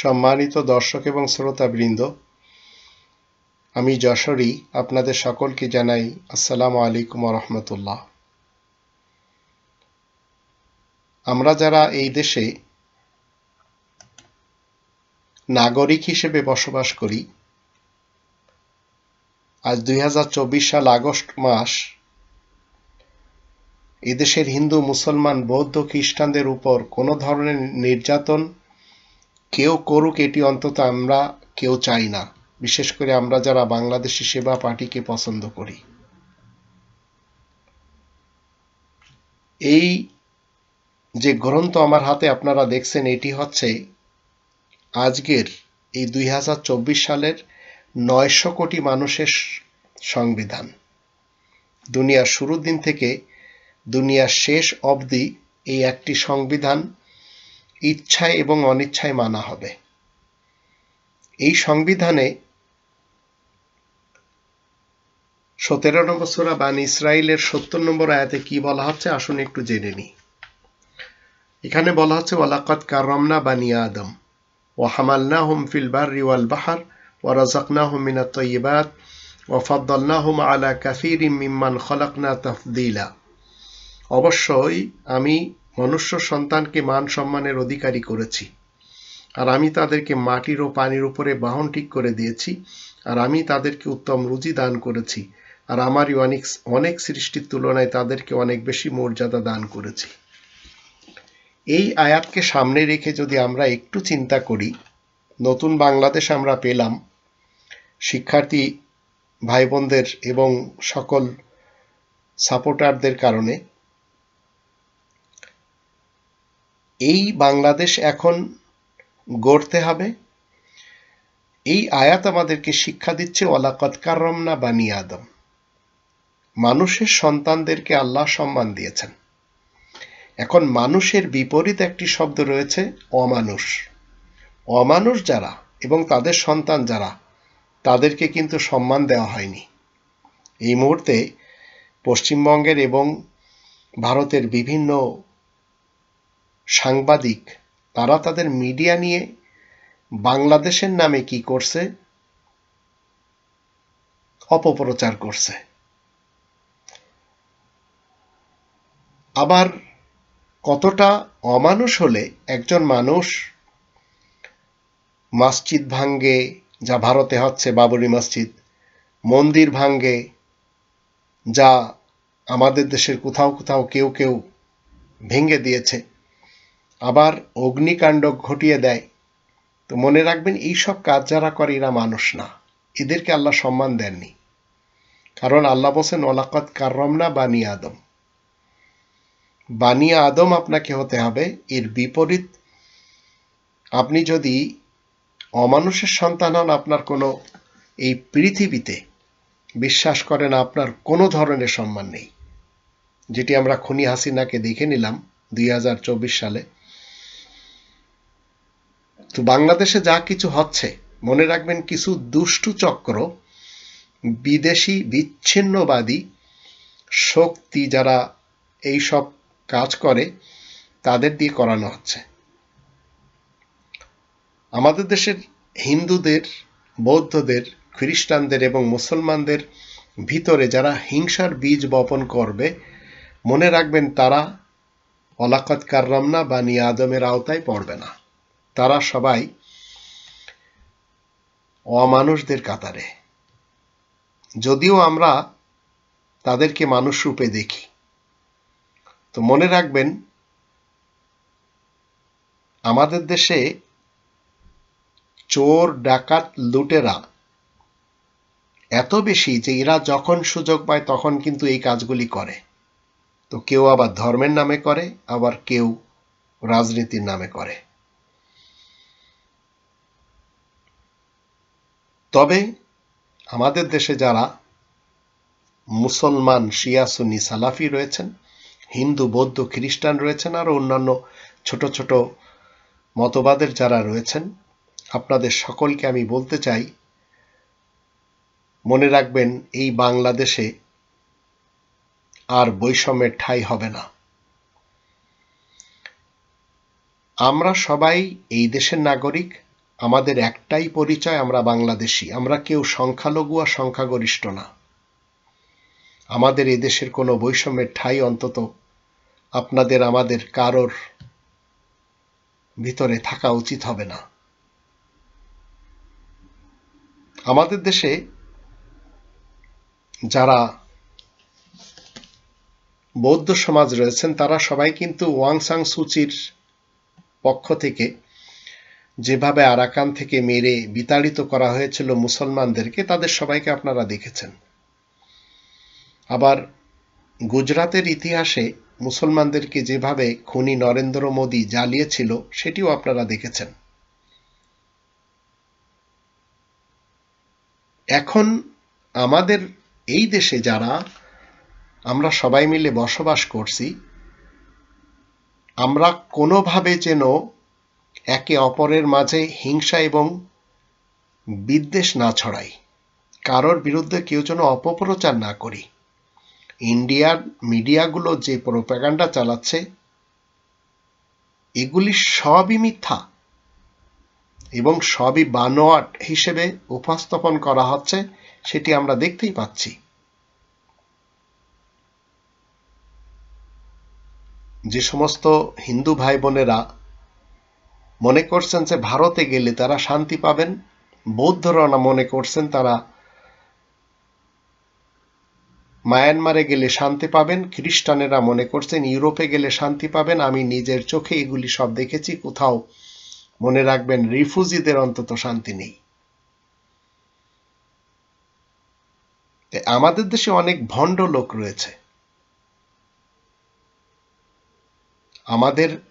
সম্মানিত দর্শক এবং শ্রোতাবৃন্দ, আমি যশোরী, আপনাদের সকলকে জানাই আসসালামু আলাইকুম রহমতুল্লাহ। আমরা যারা এই দেশে নাগরিক হিসেবে বসবাস করি, আজ দুই হাজার চব্বিশ সাল আগস্ট মাস এদেশের হিন্দু, মুসলমান, বৌদ্ধ, খ্রিস্টানদের উপর কোনো ধরনের নির্যাতন কেউ করুক এটি অন্তত আমরা কেউ চাই না। বিশেষ করে আমরা যারা বাংলাদেশি সেবা পার্টিকে পছন্দ করি। এই যে গ্রন্থ আমার হাতে আপনারা দেখছেন, এটি হচ্ছে আজকের এই দুই হাজার চব্বিশ সালের নয়শো কোটি মানুষের সংবিধান। দুনিয়ার শুরুর দিন থেকে দুনিয়ার শেষ অবধি এই একটি সংবিধান ইচ্ছায় এবং অনিচ্ছায় মানা হবে। এই সংবিধানে সতেরো নম্বর সোরা বান ইসরায়েলের সত্তর নম্বর আয়াতে কি বলা হচ্ছে? আসুন একটু জেনে নিই। এখানে বলা হচ্ছে ওয়ালাকাত কাররামনা বানি আদম ও হামালনা হুম ফিল বাররি ওয়াল বাহার, ওয়া রাযাকনা হুম মিনাত তাইয়্যিবাত ওয়া ফাদ্দালনাহুম আলা কাসীরিম মিম্মান খলাকনা তাফদীলা। অবশ্যই আমি মনুষ্য সন্তানকে মান সম্মানের অধিকারী করেছি। আর আমি তাদেরকে মাটির ও পানির উপরে বাহন ঠিক করে দিয়েছি। আর আমি তাদেরকে উত্তম রুজি দান করেছি। আর আমারই অনেক অনেক সৃষ্টির তুলনায় তাদেরকে অনেক বেশি মর্যাদা দান করেছি। এই আয়াতকে সামনে রেখে যদি আমরা একটু চিন্তা করি, নতুন বাংলাদেশ আমরা পেলাম। শিক্ষার্থী ভাই বোনদের এবং সকল সাপোর্টারদের কারণে। এই বাংলাদেশ এখন গড়তে হবে। এই আয়াত আমাদেরকে শিক্ষা দিচ্ছে ওয়ালাকত কাররমনা বানি আদম। মানুষের সন্তানদেরকে আল্লাহ সম্মান দিয়েছেন। এখন মানুষের বিপরীত একটি শব্দ রয়েছে, অমানুষ। অমানুষ যারা এবং তাদের সন্তান যারা, তাদেরকে কিন্তু সম্মান দেওয়া হয়নি। এই মুহূর্তে পশ্চিমবঙ্গের এবং ভারতের বিভিন্ন সাংবাদিক, তারা তাদের মিডিয়া নিয়ে বাংলাদেশের নামে কি করছে? অপপ্রচার করছে। আবার কতটা অমানুষ হলে একজন মানুষ মসজিদ ভাঙ্গে, যা ভারতে হচ্ছে বাবরি মসজিদ, মন্দির ভাঙ্গে, যা আমাদের দেশের কোথাও কোথাও কেউ কেউ ভেঙে দিয়েছে। আবার অগ্নিকাণ্ড ঘটিয়ে দেয়। তো মনে রাখবেন এই সব কাজ যারা করে, এরা মানুষ না। এদেরকে আল্লাহ সম্মান দেননি। কারণ আল্লাহ বলছেন ওলাকত কাররমনা বানি আদম। বানিয়া আদম আপনাকে হতে হবে। এর বিপরীত, আপনি যদি অমানুষের সন্তান হন, আপনার কোনো এই পৃথিবীতে বিশ্বাস করেন, আপনার কোনো ধরনের সম্মান নেই। যেটি আমরা খুনি হাসিনাকে দেখে নিলাম দুই হাজার চব্বিশ সালে। তো বাংলাদেশে যা কিছু হচ্ছে, মনে রাখবেন কিছু দুষ্টু চক্র, বিদেশি বিচ্ছিন্নবাদী শক্তি যারা এই সব কাজ করে, তাদের দিয়ে করানো হচ্ছে। আমাদের দেশের হিন্দুদের, বৌদ্ধদের, খ্রিস্টানদের এবং মুসলমানদের ভিতরে যারা হিংসার বীজ বপন করবে, মনে রাখবেন তারা অলাকত কাররামনা বা নিয়ে আদমের আওতায় পড়বে না। তারা সবাই অমানুষদের কাতারে। যদিও আমরা তাদেরকে মানুষ রূপে দেখি। তো মনে রাখবেন, আমাদের দেশে চোর, ডাকাত, লুটেরা এত বেশি যে এরা যখন সুযোগ পায় তখন কিন্তু এই কাজগুলি করে। তো কেউ আবার ধর্মের নামে করে, আবার কেউ রাজনীতির নামে করে। তবে আমাদের দেশে যারা মুসলমান, শিয়া, সুন্নি, সালাফি রয়েছেন, হিন্দু, বৌদ্ধ, খ্রিস্টান রয়েছেন আর অন্যান্য ছোট ছোট মতবাদের যারা রয়েছেন, আপনাদের সকলকে আমি বলতে চাই, মনে রাখবেন এই বাংলাদেশে আর বৈষম্যের ঠাঁই হবে না। আমরা সবাই এই দেশের নাগরিক আমাদের একটাই পরিচয়, আমরা বাংলাদেশি। আমরা কেউ সংখ্যালঘু আর সংখ্যাগরিষ্ঠ না। আমাদের এদেশের কোনো বৈষম্যের ঠাই অন্তত আপনাদের, আমাদের কারোর ভিতরে থাকা উচিত হবে না। আমাদের দেশে যারা বৌদ্ধ সমাজ রয়েছেন, তারা সবাই কিন্তু ওয়াং সাং সুচির পক্ষ থেকে যেভাবে আরাকান থেকে মেরে বিতাড়িত করা হয়েছিল মুসলমানদেরকে, তাদের সবাইকে আপনারা দেখেছেন। আবার গুজরাতের ইতিহাসে মুসলমানদেরকে যেভাবে খুনি নরেন্দ্র মোদী জ্বালিয়েছিল, সেটিও আপনারা দেখেছেন। এখন আমাদের এই দেশে যারা, আমরা সবাই মিলে বসবাস করছি, আমরা কোনোভাবে যেন একে অপরের মাঝে হিংসা এবং বিদ্বেষ না ছড়াই। কারোর বিরুদ্ধে কেউ যেন অপপ্রচার না করি। ইন্ডিয়ার মিডিয়াগুলো যে প্রোপাগান্ডা চালাচ্ছে, এগুলি সবই মিথ্যা এবং সবই বানোয়াট হিসেবে উপস্থাপন করা হচ্ছে, সেটি আমরা দেখতেই পাচ্ছি। যে সমস্ত হিন্দু ভাই বোনেরা মনে করছেন যে ভারতে গেলে তারা শান্তি পাবেন। বৌদ্ধরা মনে করছেন তারা মায়ানমারে গেলে শান্তি পাবেন। খ্রিস্টানেরা মনে করছেন ইউরোপে গেলে শান্তি পাবেন। আমি নিজের চোখে এগুলি সব দেখেছি, কোথাও মনে রাখবেন রিফুজিদের অন্তত শান্তি নেই। আমাদের দেশে অনেক ভণ্ড লোক রয়েছে। আমাদের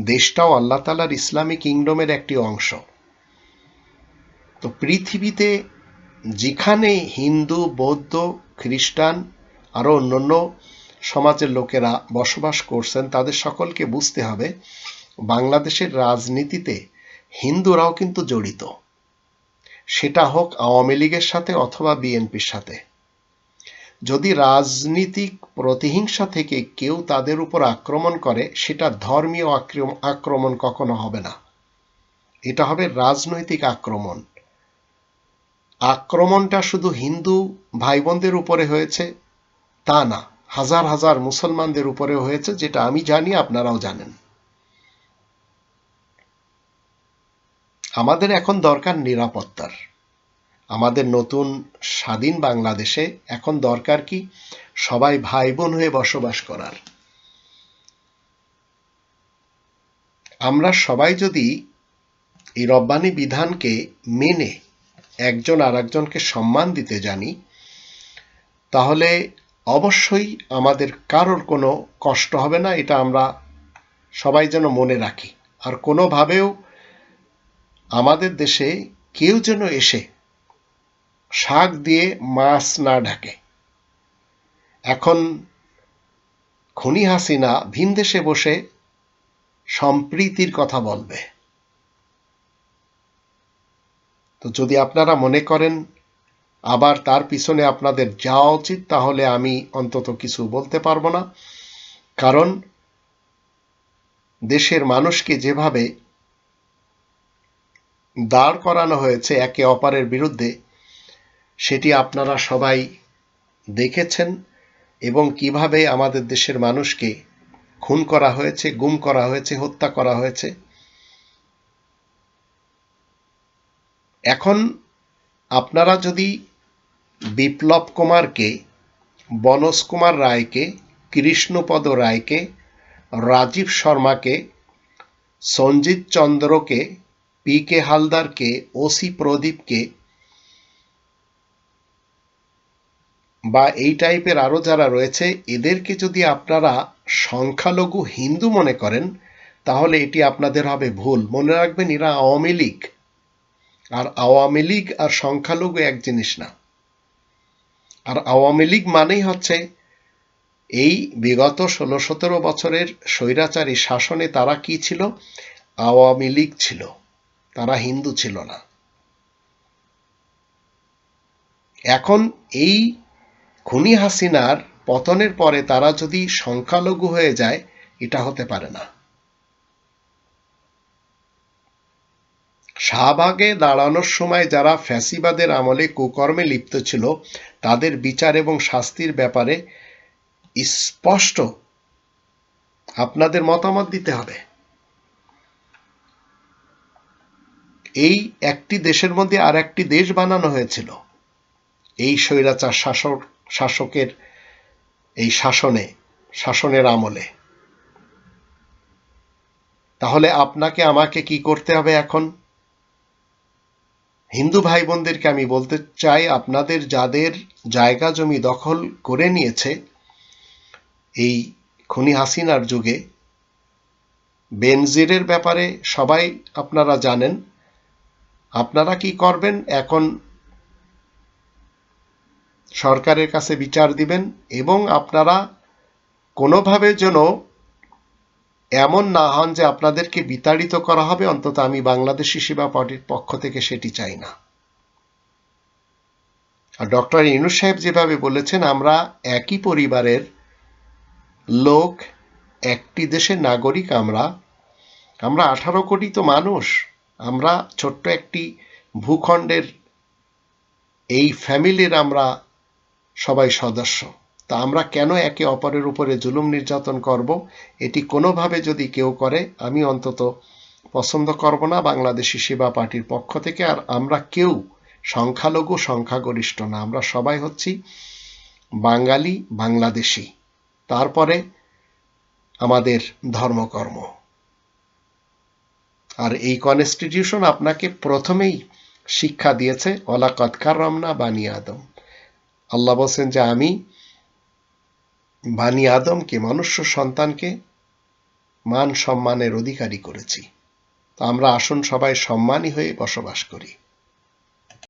দেশটাও আল্লাহ তালার ইসলামী কিংডমের একটি অংশ। তো পৃথিবীতে যেখানে হিন্দু, বৌদ্ধ, খ্রিস্টান আরও অন্যান্য সমাজের লোকেরা বসবাস করছেন, তাদের সকলকে বুঝতে হবে বাংলাদেশের রাজনীতিতে হিন্দুরাও কিন্তু জড়িত। সেটা হোক আওয়ামী লীগের সাথে অথবা বিএনপির সাথে। যদি রাজনীতিক প্রতিহিংসা থেকে কেউ তাদের উপর আক্রমণ করে, সেটা ধর্মীয় আক্রমণ কখনো হবে না। এটা হবে রাজনৈতিক আক্রমণ। আক্রমণটা শুধু হিন্দু ভাই বোনদের উপরে হয়েছে, তা না, হাজার হাজার মুসলমানদের উপরে হয়েছে, যেটা আমি জানি, আপনারাও জানেন। আমাদের এখন দরকার নিরাপত্তার। আমাদের নতুন স্বাধীন বাংলাদেশে এখন দরকার কি সবাই ভাই বোন হয়ে বসবাস করার? আমরা সবাই যদি এই রব্বানি বিধানকে মেনে একজন আর একজনকে সম্মান দিতে জানি, তাহলে অবশ্যই আমাদের কারোর কোনো কষ্ট হবে না, এটা আমরা সবাই যেন মনে রাখি। আর কোনোভাবেও আমাদের দেশে কেউ যেন এসে শাক দিয়ে মাছ না ঢাকে। এখন খনি হাসিনা ভিন দেশে বসে সম্প্রীতির কথা বলবে। তো যদি আপনারা মনে করেন আবার তার পিছনে আপনাদের যাওয়া উচিত, তাহলে আমি অন্তত কিছু বলতে পারব না। কারণ দেশের মানুষকে যেভাবে দাঁড় করানো হয়েছে একে অপরের বিরুদ্ধে সেটি আপনারা সবাই দেখেছেন এবং কীভাবে আমাদের দেশের মানুষকে খুন করা হয়েছে, গুম করা হয়েছে, হত্যা করা হয়েছে। এখন আপনারা যদি বিপ্লব কুমারকে, বনজ কুমার রায়কে, কৃষ্ণপদ রায়কে, রাজীব শর্মাকে, সঞ্জিত চন্দ্রকে, পি কে হালদারকে, ওসি প্রদীপকে বা এই টাইপের আরও যারা রয়েছে, এদেরকে যদি আপনারা সংখ্যালঘু হিন্দু মনে করেন, তাহলে এটি আপনাদের হবে ভুল। মনে রাখবেন, এরা আওয়ামী লীগ। আর আওয়ামী লীগ আর সংখ্যালঘু এক জিনিস না। আর আওয়ামী লীগ মানেই হচ্ছে, এই বিগত ষোলো সতেরো বছরের স্বৈরাচারী শাসনে তারা কি ছিল? আওয়ামী লীগ ছিল। তারা হিন্দু ছিল না। এখন এই খুনি হাসিনার পতনের পরে তারা যদি সংখ্যালঘু হয়ে যায়, এটা হতে পারে না। শাহবাগে দাঁড়ানোর সময় যারা ফ্যাসিবাদের আমলে কুকর্মে লিপ্ত ছিল, তাদের বিচার এবং শাস্তির ব্যাপারে স্পষ্ট আপনাদের মতামত দিতে হবে। এই একটি দেশের মধ্যে আর একটি দেশ বানানো হয়েছিল। এই স্বৈরাচার শাসক শাসকের এই শাসনে, শাসনের আমলে। তাহলে আপনাকে, আমাকে কি করতে হবে এখন? হিন্দু ভাই বোনদেরকে আমি বলতে চাই, আপনাদের যাদের জায়গা জমি দখল করে নিয়েছে এই খুনি হাসিনার যুগে, বেনজিরের ব্যাপারে সবাই আপনারা জানেন। আপনারা কি করবেন? এখন সরকারের কাছে বিচার দিবেন এবং আপনারা কোনোভাবে যেন এমন না হন যে আপনাদেরকে বিতাড়িত করা হবে, অন্তত আমি বাংলাদেশি সেবা পার্টির পক্ষ থেকে সেটি চাই না। আর ডক্টর ইনুস সাহেব যেভাবে বলেছেন, আমরা একই পরিবারের লোক, একটি দেশের নাগরিক আমরা। আমরা আঠারো কোটি তো মানুষ। আমরা ছোট্ট একটি ভূখণ্ডের এই ফ্যামিলির আমরা সবাই সদস্য। তা আমরা কেন একে অপরের উপরে জুলুম নির্যাতন করব? এটি কোনোভাবে যদি কেউ করে, আমি অন্তত পছন্দ করব না বাংলাদেশি সেবা পার্টির পক্ষ থেকে, আর আমরা কেউ সংখ্যালঘু, সংখ্যাগরিষ্ঠ না। আমরা সবাই হচ্ছি বাঙালি, বাংলাদেশি। তারপরে আমাদের ধর্মকর্ম। আর এই কনস্টিটিউশন আপনাকে প্রথমেই শিক্ষা দিয়েছে ওলা কৎকার রমনা বানি আদম। আল্লাহ বলছেন যে আমি বানি আদমকে, মনুষ্য সন্তানকে মান সম্মানের অধিকারী করেছি। তো আমরা আসুন সবাই সম্মানী হয়ে বসবাস করি।